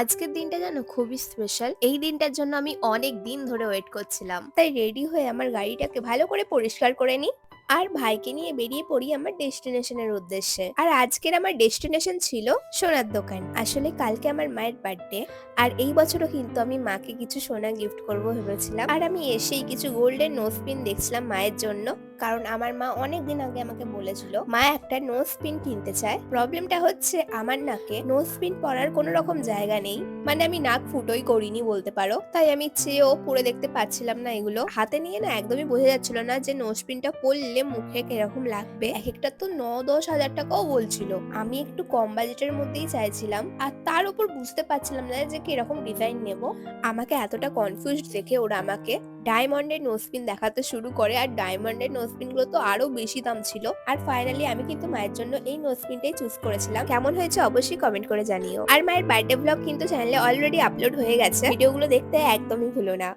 আজকের দিনটা যেন খুবই স্পেশাল এই দিনটার জন্য আমি অনেক দিন ধরে ওয়েট করছিলাম। তাই রেডি হয়ে আমার গাড়িটাকে ভালো করে পরিষ্কার করে নিই। আর ভাইকে নিয়ে বেরিয়ে পড়ি আমার ডেস্টিনেশনের উদ্দেশ্যে। আর আজকের আমার ডেস্টিনেশন ছিল সোনার দোকান। আসলে কালকে আমার মায়ের বার্থডে আর এই বছরও কিন্তু আমি মাকে কিছু সোনা গিফট করব ভেবেছিলাম। আর আমি এসেই কিছু গোল্ডেন নোজ পিন দেখছিলাম মায়ের জন্য। কারণ আমার মা অনেক দিন আগে আমাকে বলেছিল, মা, একটা নোজ পিন কিনতে চায় প্রবলেমটা হচ্ছে আমার নাকে নোজ পিন পরার কোনো রকম জায়গা নেই। মানে আমি নাক ফুটোই করিনি বলতে পারো। তাই আমি চেয়েও পরে দেখতে পাচ্ছিলাম না এগুলো। হাতে নিয়ে না একদমই বোঝা যাচ্ছিল না যে নোজ পিনটা পরলে মুখে কীরকম লাগবে। এক একটা তো ন দশ হাজার টাকাও বলছিল। আমি একটু কম বাজেটের মধ্যেই চাইছিলাম। আর তার উপর বুঝতে পারছিলাম না যে কীরকম ডিজাইন নেব। আমাকে এতটা কনফিউজ দেখে ওরা আমাকে ডায়মন্ডের নোজপিন দেখাতে শুরু করে। আর ডায়মন্ডের নোজপিনগুলো তো আরও বেশি দাম ছিল। আর ফাইনালি আমি কিন্তু মায়ের জন্য এই নোসপিনটাই চুজ করেছিলাম। কেমন হয়েছে অবশ্যই কমেন্ট করে জানিও। আর মায়ের বার্থডে ব্লগ কিন্তু চ্যানেলে অলরেডি আপলোড হয়ে গেছে। ভিডিওগুলো দেখতে একদমই ভুলো না।